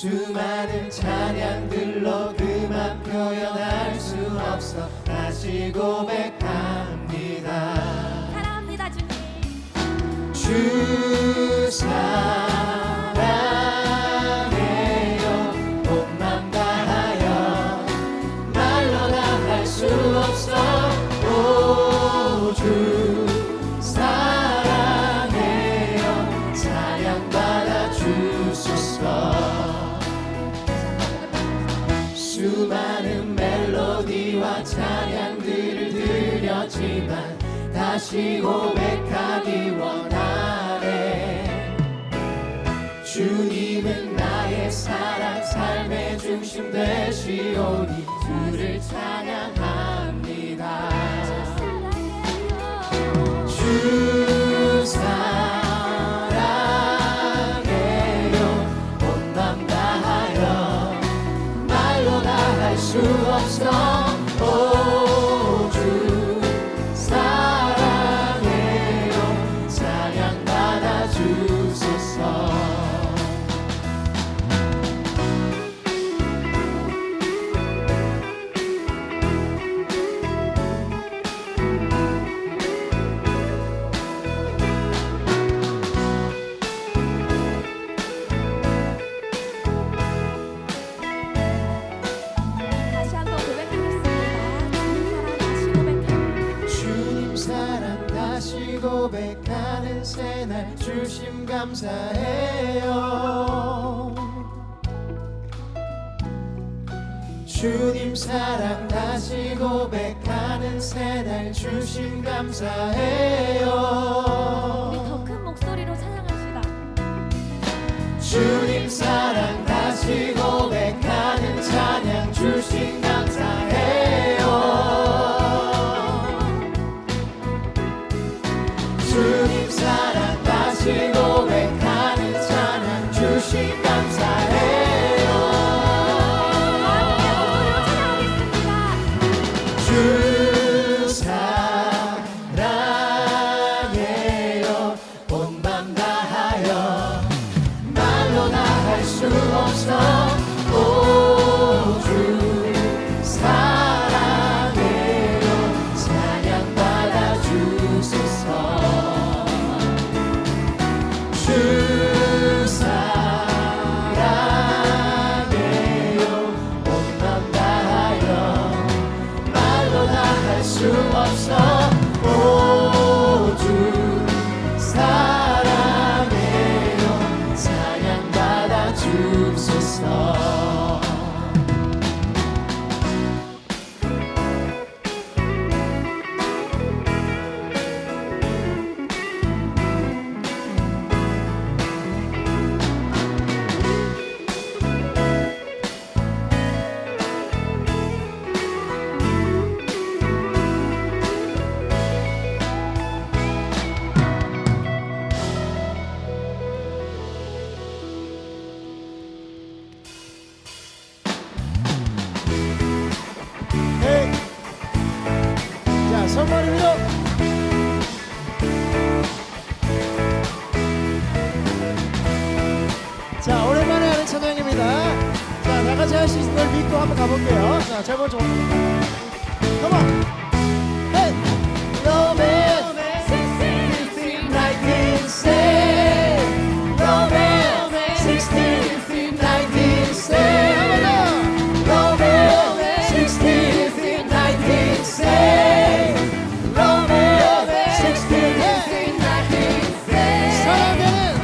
수많은 찬양들로 그만 표현할 수 없어 다시 고백합니다. 사랑합니다 주님. 주 사랑 수많은 멜로디와 찬양들을 드렸지만 다시 고백하기 원하네. 주님은 나의 사랑 삶의 중심 되시오니 주를 찬양합 할수 없어 주심 감사해요. 주님 사랑 다시 고백하는 새날 주심 우리 감사해요. 더큰 목소리로 찬양합시다. 주님 사랑 다시 고백 있는 걸 믿고 한번 가볼게요. 자, 첫 번째. 컴온. 헤이. 로맨. 사랑하는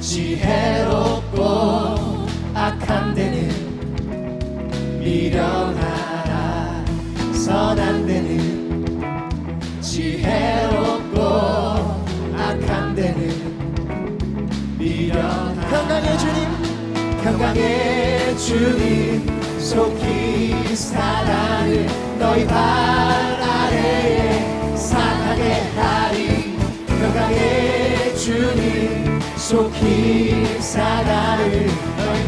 지혜롭고 악한 데는 미련하라 선한 데는 지혜롭고 악한 데는 미련하라 평강의 주님. 평강의 주님 속히 사랑을 너희 발 아래에 상하게 하리 평강의 주님 속히 사랑을 너희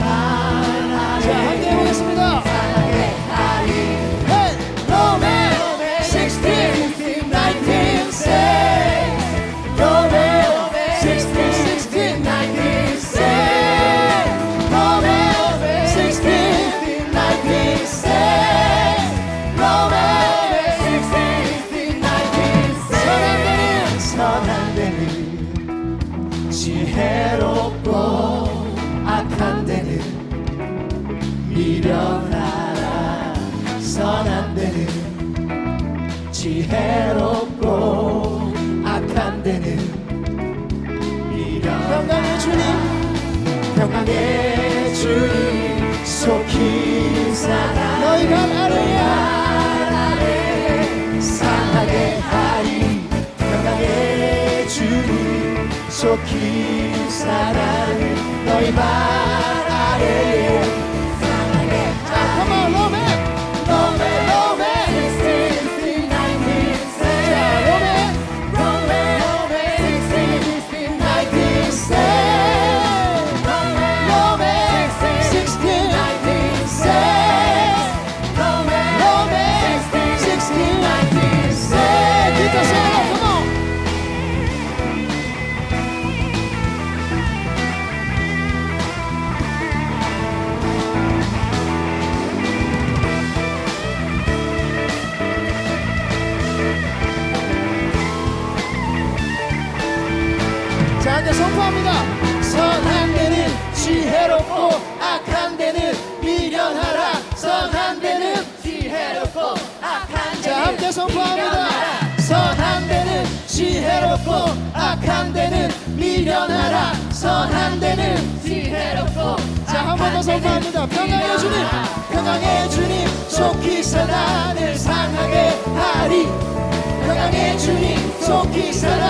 미련하라. 선한 데는 지혜롭고 악한 데는 평강의 주님 평강의 주님 속히 살아. 너희가 아래 상하게 하리. 평강의 주님 속히 사랑을 너희 발 아래에 자 이제 선포합니다. 선한 데는 지혜롭고 악한 데는 미련하라. 선한 데는 지혜롭고 악한 자 함께 선포합니다. 선한 데는 지혜롭고 악한 데는 미련하라. 선한 데는 지혜롭고 자 한 번 더 선포합니다. 평강의 주님 평강의 주님 속히 사랑을 상하게 하리. 평강의 주님 속히 사랑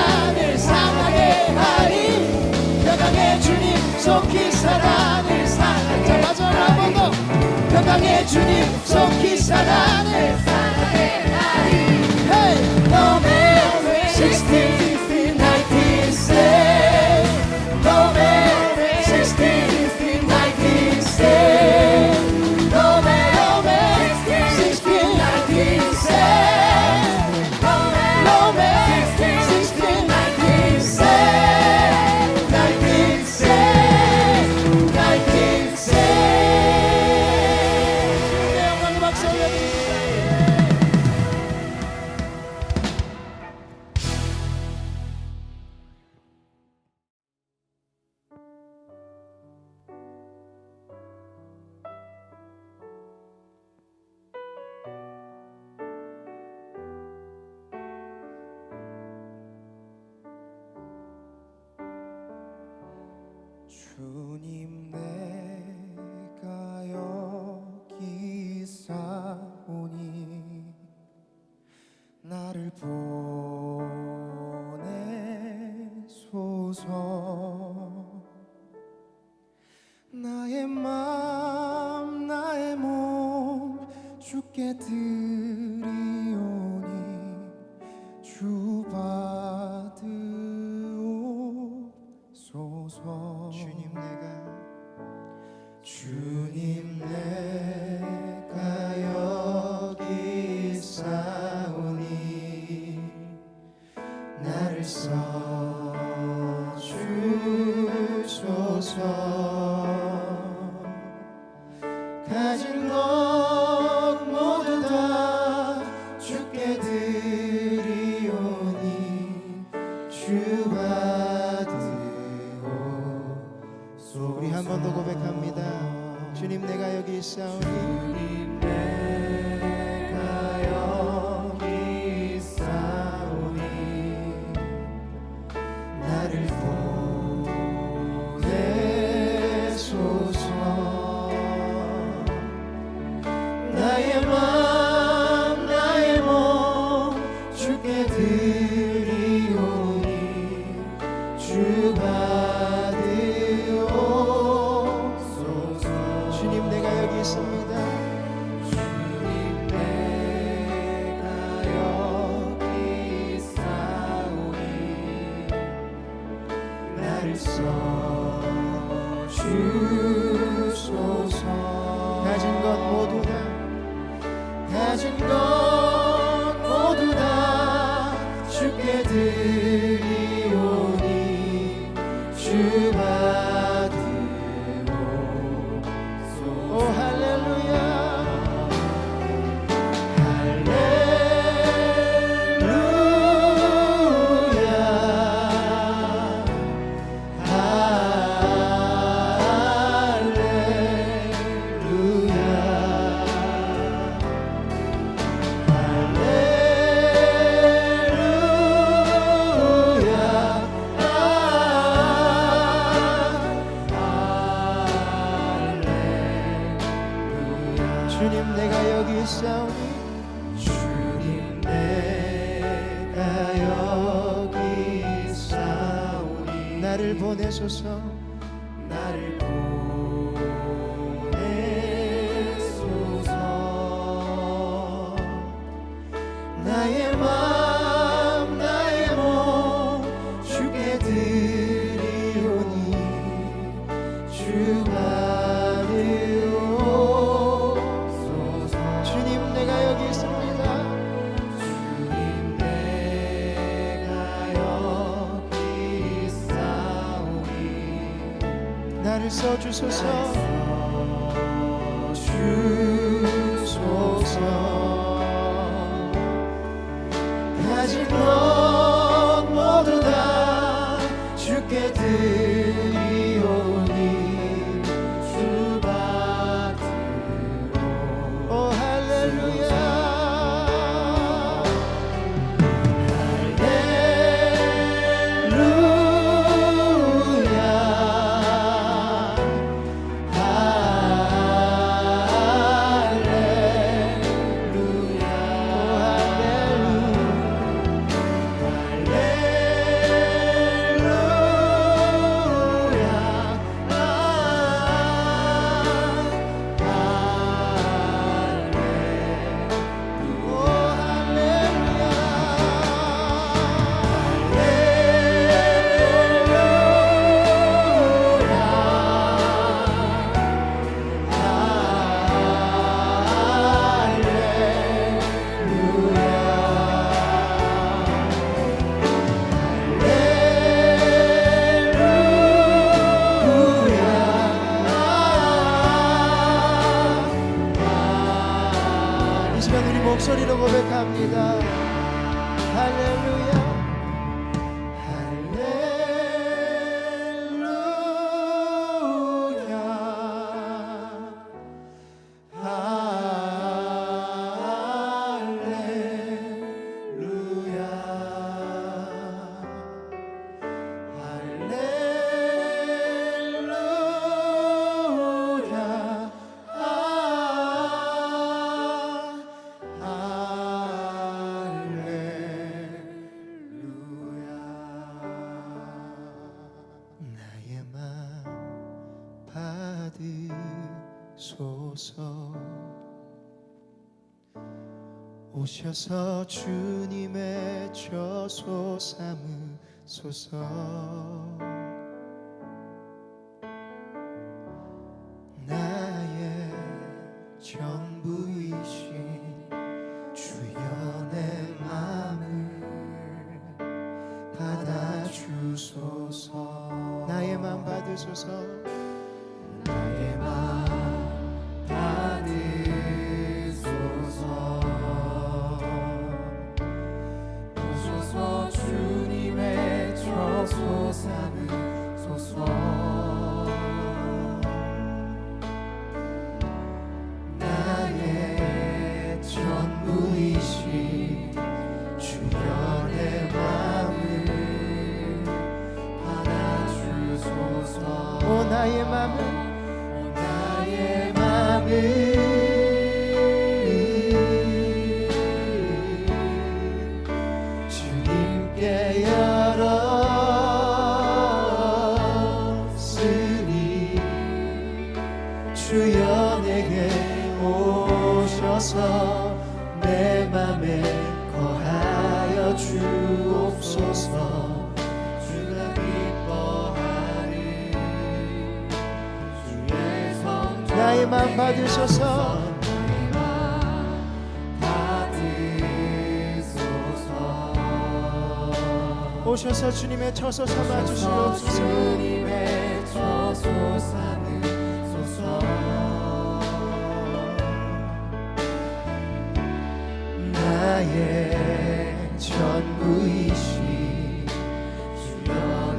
주님 속히 사랑을 주님 내 주 여기 있사오니 나 나 여기 싸우니 나를 보내소서. 나를 써주소서. 주소서. 가진 것 받으소서 오셔서 주님의 저소 삼으소서 받으소서 오셔서 주님의 처소 삼아 주시옵소서. 주님의 저소 삼으소서 나의 전부이신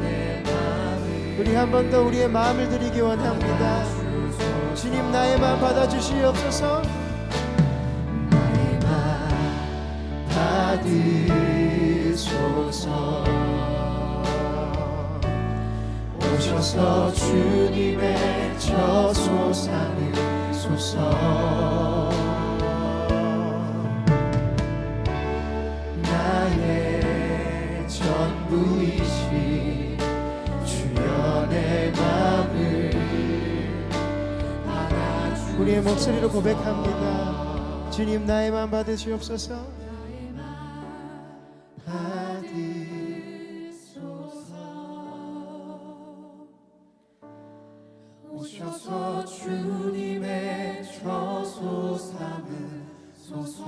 내 맘을 우리 한 번 더 우리의 마음을 드리기 원합니다 주님 나의 마음 받아주시옵소서. 나의 맘 받으소서. 오셔서 주님의 저소 삼으소서 나의 전부이신 우리의 목소리로 고백합니다. 주님 나의 만 받으시옵소서. 받으소서. 오셔서 주님의 처소 삼으소서.